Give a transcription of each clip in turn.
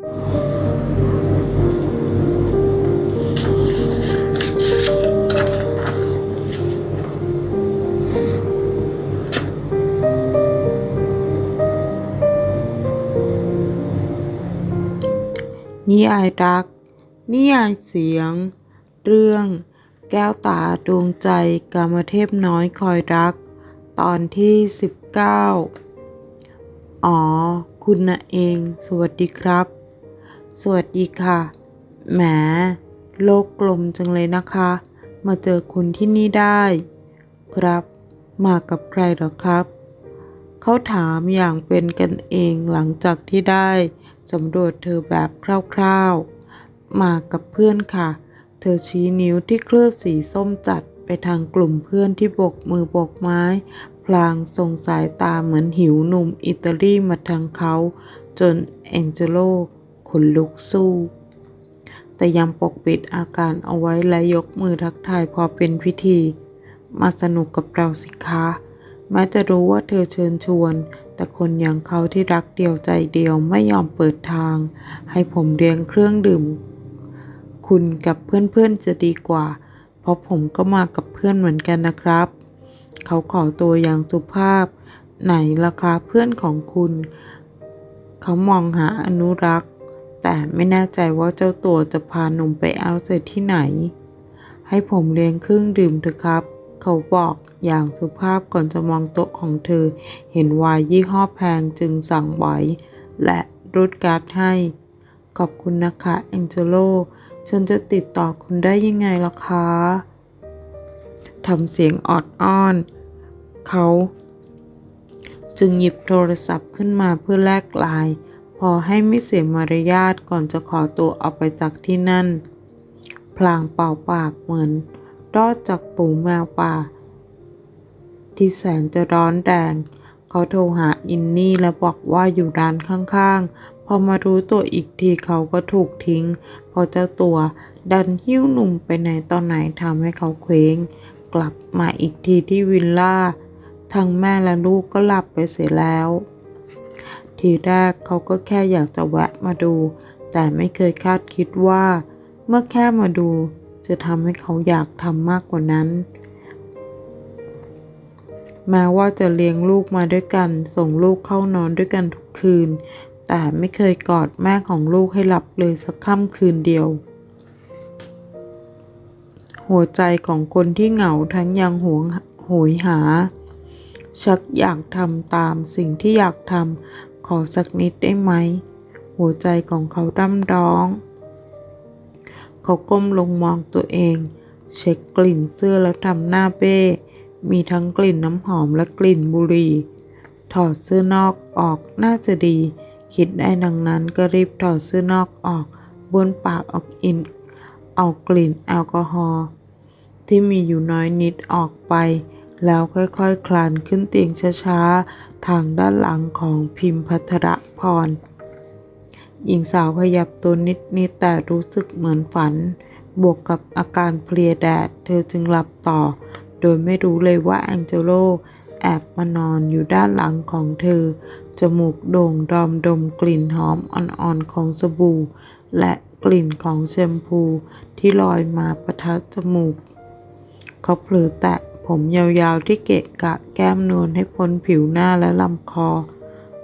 นิยายรัก นิยายเสียง เรื่อง แก้วตาดวงใจกามเทพน้อยคอยรัก ตอนที่ 19 อ๋อ คุณนะเอง สวัสดีครับ สวัสดีค่ะ แหม โลกกลมจังเลยนะคะ มาเจอคุณที่นี่ได้ ครับ มากับใครหรอครับ เขาถามอย่างเป็นกันเองหลังจากที่ได้สำรวจเธอแบบคร่าวๆ มากับเพื่อนค่ะ เธอชี้นิ้วที่เคลือบสีส้มจัดไปทางกลุ่มเพื่อนที่บกมือบกไม้ พลางส่งสายตาเหมือนหิวหนุ่มอิตาลีมาทางเขา จนแองเจโล ขนลุกสู้ แต่ยังปกปิดอาการเอาไว้และยกมือทักทายพอเป็นพิธี มาสนุกกับเราสิคะแม้จะรู้ว่าเธอเชิญชวน แต่คนอย่างเขาที่รักเดียวใจเดียวไม่ยอมเปิดทาง ให้ผมเลี้ยงเครื่องดื่ม คุณกับเพื่อนๆจะดีกว่า เพราะผมก็มากับเพื่อนเหมือนกันนะครับ เขาขอตัวอย่างสุภาพ ไหนล่ะคะเพื่อนของคุณ เขามองหาอนุรักษ์ แต่ไม่แน่ใจว่าเจ้าตัวจะพาหนุ่มไปเอาเสร็จที่ไหน ให้ผมเลี้ยงเครื่องดื่มเถอะครับ เขาบอกอย่างสุภาพก่อนจะมองโต๊ะของเธอ เห็นวายยี่ห้อแพงจึงสั่งไว้และรูดการ์ดให้ ขอบคุณนะคะแองเจโลฉันจะติดต่อคุณได้ยังไงล่ะคะทำเสียงออดอ้อน เขา จึงหยิบโทรศัพท์ขึ้นมาเพื่อแลกไลน์ พอให้ไม่เสียมารยาทก่อนจะขอตัวออกไปจากที่นั่น พลางเป่าปากเหมือนรอดจากปูแมวป่า ที่แสนจะร้อนแรง เขาโทรหาอินนี่และบอกว่าอยู่ร้านข้างๆ พอมารู้ตัวอีกทีเขาก็ถูกทิ้ง พอเจ้าตัวดันหิ้วหนุ่มไปไหนตอนไหนทำให้เขาเคว้ง กลับมาอีกทีที่วิลล่า ทั้งแม่และลูกก็หลับไปเสียแล้ว ทีแรกเขาก็แค่อยากจะแวะมาดู แต่ไม่เคยคาดคิดว่า เมื่อแค่มาดู จะทำให้เขาอยากทำมากกว่านั้น แม้ว่าจะเลี้ยงลูกมาด้วยกัน ส่งลูกเข้านอนด้วยกันทุกคืน แต่ไม่เคยกอดแม่ของลูกให้หลับเลยสักค่ำคืนเดียว หัวใจของคนที่เหงาทั้งยังหวงโหยหาชักอยากทำตามสิ่งที่อยากทำ อสักนิดได้ไหม หัวใจของเขาร่ำร้อง เขาก้มลงมองตัวเอง เช็คกลิ่นเสื้อแล้วทำหน้าเบ้มีทั้งกลิ่นน้ำหอมและกลิ่นบุหรี่ ถอดเสื้อนอกออกน่าจะดี คิดได้ดังนั้นก็รีบถอดเสื้อนอกออกบนปากออกอินเอากลิ่นแอลกอฮอล์ที่มีอยู่น้อยนิดออกไป แล้วค่อยๆคคลานขึ้นเตียงช้าๆ ทางด้านหลังของพิมพัทรพร หญิงสาวขยับตัวนิดๆแต่รู้สึกเหมือนฝัน บวกกับอาการเพลียแดด เธอจึงหลับต่อ โดยไม่รู้เลยว่าแองเจโลแอบมานอนอยู่ด้านหลังของเธอ จมูกโด่งดอมดมกลิ่นหอมอ่อนๆของสบู่ และกลิ่นของแชมพูที่ลอยมาประทัดจมูก เขาเผลอแตะ ผมยาวๆที่เกะกะแก้มนวลให้พ้นผิวหน้าและลำคอ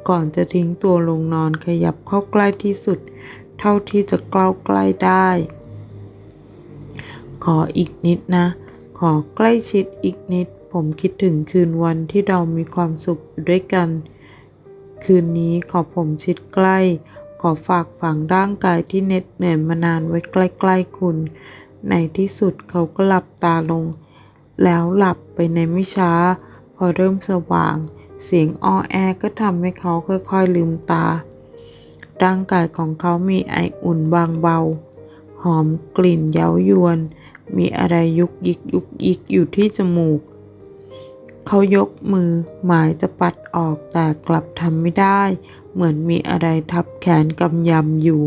ก่อนจะทิ้งตัวลงนอนขยับเข้าใกล้ที่สุด เท่าที่จะเกล้าใกล้ได้ ขออีกนิดนะ ขอใกล้ชิดอีกนิด ผมคิดถึงคืนวันที่เรามีความสุขด้วยกัน คืนนี้ขอผมชิดใกล้ ขอฝากฝังร่างกายที่เหน็ดเหนื่อยมานานไว้ใกล้ๆคุณ ในที่สุดเขาก็หลับตาลง แล้วหลับไปในไม่ช้า พอเริ่มสว่าง เสียงอ้อแอก็ทำให้เขาค่อยๆลืมตา ร่างกายของเขามีไออุ่นบางเบา หอมกลิ่นเย้ายวน มีอะไรยุกยิกยุกยิกอยู่ที่จมูก เขายกมือหมายจะปัดออกแต่กลับทำไม่ได้ เหมือนมีอะไรทับแขนกำยำอยู่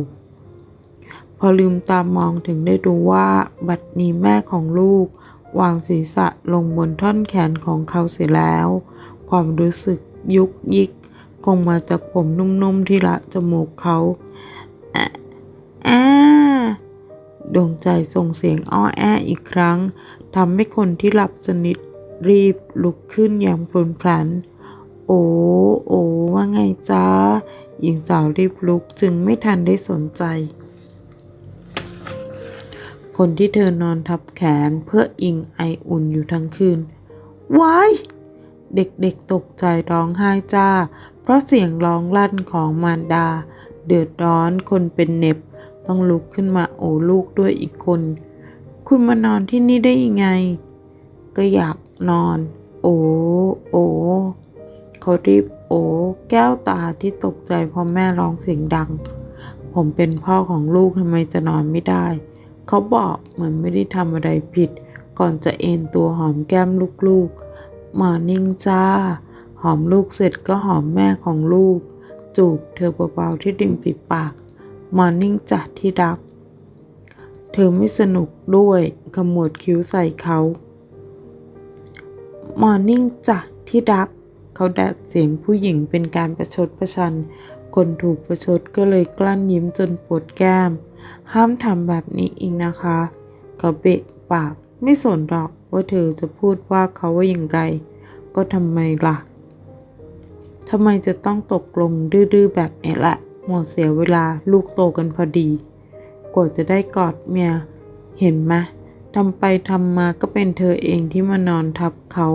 พอลืมตามองถึงได้รู้ว่า บัดนี้แม่ของลูก วางศีรษะลงบนท่อนแขนของเขาเสียแล้ว ความรู้สึกยุกยิก คงมาจากผมนุ่มๆที่ละจมูกเขาอะดวงใจส่งเสียงอ้อแออีกครั้งทำให้คนที่หลับสนิทรีบลุกขึ้นอย่างพลุนพลัน โอ้โอ้ว่าไงจ้าหญิงสาวรีบลุกจึงไม่ทันได้สนใจ คนที่เธอนอนทับแขนเพื่ออิงไออุ่นอยู่ทั้งคืนวายเด็กๆตกใจร้องไห้จ้า เพราะเสียงร้องลั่นของมารดา เดือดร้อนคนเป็นเน็บ ต้องลุกขึ้นมาโอลูกด้วยอีกคน คุณมานอนที่นี่ได้ยังไง ก็อยากนอน โอ้โอ้เขารีบโอ้แก้วตาที่ตกใจเพราะแม่ร้องเสียงดัง ผมเป็นพ่อของลูกทำไมจะนอนไม่ได้ เขาบอกเหมือนไม่ได้ทำอะไรผิด ก่อนจะเอนตัวหอมแก้มลูกๆ มานิ่งจ้า หอมลูกเสร็จก็หอมแม่ของลูก จูบเธอเบาๆที่ริมฝีปาก มานิ่งจัดที่รัก เธอไม่สนุกด้วยขมวดคิ้วใส่เขามอร์นิ่งจ้ะที่รัก เขาดัดเสียงผู้หญิงเป็นการประชดประชัน คนถูกประชดก็เลยกลั้นยิ้มจนปวดแก้ม ห้ามทำแบบนี้อีกนะคะเขาเบะปากไม่สนหรอกว่าเธอจะพูดว่าเขาว่าอย่างไร ก็ทำไมล่ะทำไมจะต้องตกลงดื้อๆแบบนี้แหละหมดเสียเวลาลูกโตกันพอดี กว่าจะได้กอดเมีย เห็นไหมทำไปทำมาก็เป็นเธอเองที่มานอนทับเขา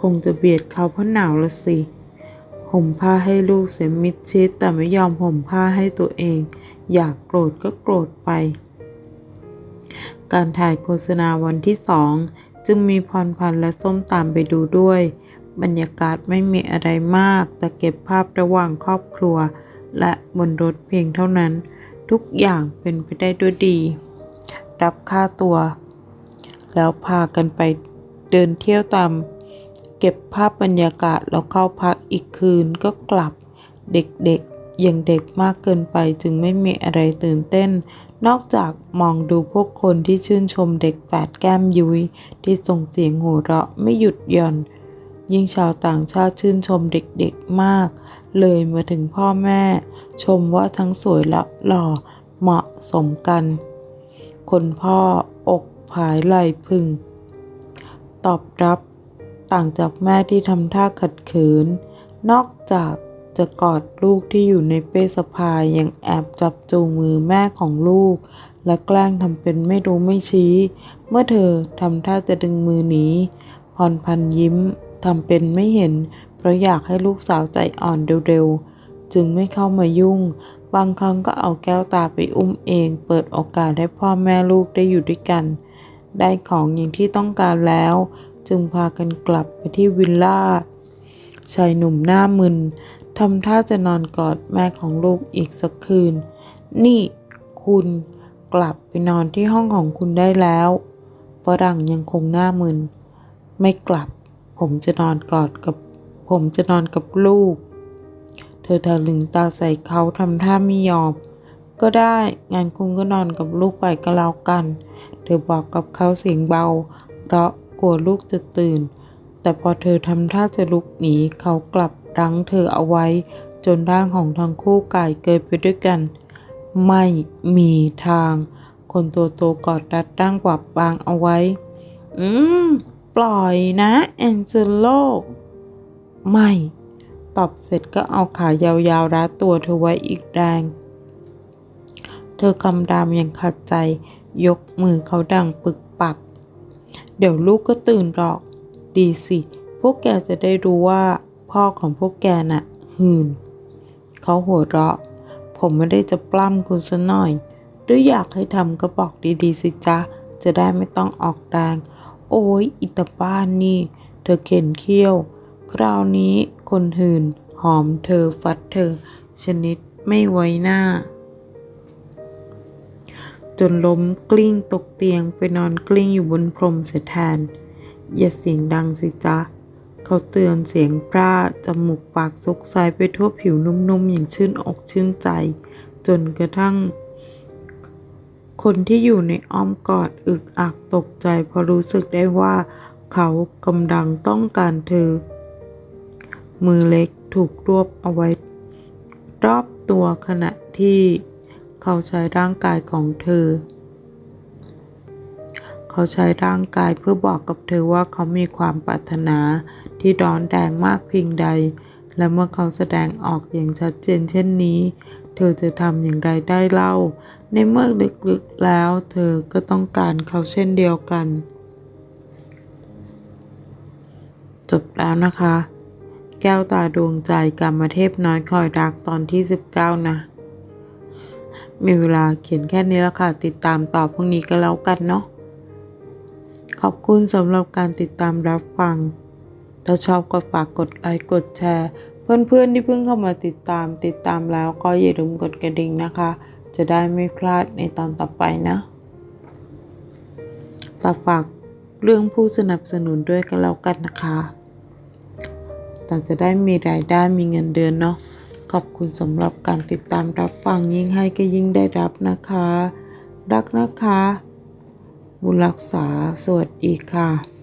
คงจะเบียดเขาเพราะหนาวละสิ ห่มผ้าให้ลูกเสียมิดชิด แต่ไม่ยอมห่มผ้าให้ตัวเอง อยากโกรธก็โกรธไป การถ่ายโฆษณาวันที่สองจึงมีพรพันธ์และส้มตามไปดูด้วย บรรยากาศไม่มีอะไรมาก แต่เก็บภาพระหว่างครอบครัว และบนรถเพียงเท่านั้น ทุกอย่างเป็นไปได้ด้วยดี รับค่าตัว แล้วพากันไปเดินเที่ยวตาม เก็บภาพบรรยากาศแล้วเข้าพักอีกคืนก็กลับ เด็กๆยังเด็กมากเกินไปจึงไม่มีอะไรตื่นเต้น นอกจากมองดูพวกคนที่ชื่นชมเด็กแปดแก้มยุย้ยที่ส่งเสียงหัวเราะไม่หยุดหย่อน ยิ่งชาวต่างชาติชื่นชมเด็กๆมาก เลยมาถึงพ่อแม่ ชมว่าทั้งสวยและหล่อเหมาะสมกัน คนพ่ออกผายไหลพึง ตอบรับ ต่างจากแม่ที่ทำท่าขัดเขินนอกจากจะกอดลูกที่อยู่ในเป้สะพายยังแอบจับจูงมือแม่ของลูก และแกล้งทำเป็นไม่รู้ไม่ชี้ เมื่อเธอทำท่าจะดึงมือหนีพรพันยิ้มทำเป็นไม่เห็น เพราะอยากให้ลูกสาวใจอ่อนเร็วๆ จึงไม่เข้ามายุ่ง บางครั้งก็เอาแก้วตาไปอุ้มเอง เปิดโอกาสให้พ่อแม่ลูกได้อยู่ด้วยกัน ได้ของอย่างที่ต้องการแล้ว จึงพากันกลับไปที่วิลล่า ชายหนุ่มหน้ามึนทำท่าจะนอนกอดแม่ของลูกอีกสักคืน นี่คุณกลับไปนอนที่ห้องของคุณได้แล้วฝรั่งยังคงหน้ามึน ไม่กลับ ผมจะนอนกอดกับ ผมจะนอนกับลูก เธอทะลึงตาใส่เขาทำท่าไม่ยอม ก็ได้งานคุณก็นอนกับลูกไปก็แล้วกัน เธอบอกกับเขาเสียงเบา เพราะ กลัวลูกจะตื่น แต่พอเธอทำท่าจะลุกหนีเขากลับรั้งเธอเอาไว้ จนร่างของทั้งคู่กายเกยไปด้วยกัน ไม่มีทาง คนตัวโตกอดรัดร่างกว่าบางเอาไว้ อืม ปล่อยนะแอนเจโลไม่ ตอบเสร็จก็เอาขายาวๆรัดตัวเธอไว้อีกแรงเธอกำดามอย่างขัดใจ ยกมือเขาดังปึกปัก เดี๋ยวลูกก็ตื่นหรอก ดีสิ พวกแกจะได้รู้ว่าพ่อของพวกแกน่ะ หืนเขาหัวเราะ ผมไม่ได้จะปล้ำคุณซะหน่อยหรืออยากให้ทำก็บอกดีๆสิจ๊ะ จะได้ไม่ต้องออกแรง โอ้ยอิตาบ้านนี่ เธอเข็นเขี้ยว คราวนี้คนหื่น หอมเธอฟัดเธอ ชนิดไม่ไว้หน้า จนล้มกลิ้งตกเตียงไปนอนกลิ้งอยู่บนพรมเสียแทน อย่าเสียงดังสิจ๊ะ เขาเตือนเสียงพร่าจมูกปากซุกซายไปทั่วผิวนุ่มๆอย่างชื่นอกชื่นใจ จนกระทั่ง คนที่อยู่ในอ้อมกอดอึกอักตกใจเพราะรู้สึกได้ว่า เขากำลังต้องการเธอ มือเล็กถูกรวบเอาไว้ รอบตัวขณะที่ เขาใช้ร่างกายของเธอ เขาใช้ร่างกายเพื่อบอกกับเธอว่าเขามีความปรารถนาที่ร้อนแรงมากเพียงใด และเมื่อเขาแสดงออกอย่างชัดเจนเช่นนี้ เธอจะทำอย่างไรได้เล่า ในเมื่อลึกๆแล้ว เธอก็ต้องการเขาเช่นเดียวกัน จบแล้วนะคะ แก้วตาดวงใจกรรมเทพน้อยคอยรักตอนที่ 19 นะ มีเวลาเขียนแค่นี้แล้วค่ะ ติดตามต่อพรุ่งนี้ก็แล้วกันเนาะ ขอบคุณสำหรับการติดตามรับฟัง ถ้าชอบก็ฝากกดไลค์กดแชร์ เพื่อนๆที่เพิ่งเข้ามาติดตาม ติดตามแล้วก็อย่าลืมกดกระดิ่งนะคะ จะได้ไม่พลาดในตอนต่อไปนะแตฝากเรื่องผู้สนับสนุนด้วยก็แล้วกันนะคะ แต่จะได้มีรายได้มีเงินเดือนเนาะ ขอบคุณสำหรับการติดตามรับฟังยิ่งให้ก็ยิ่งได้รับนะคะ รักนะคะ บุญรักษาสวัสดีค่ะ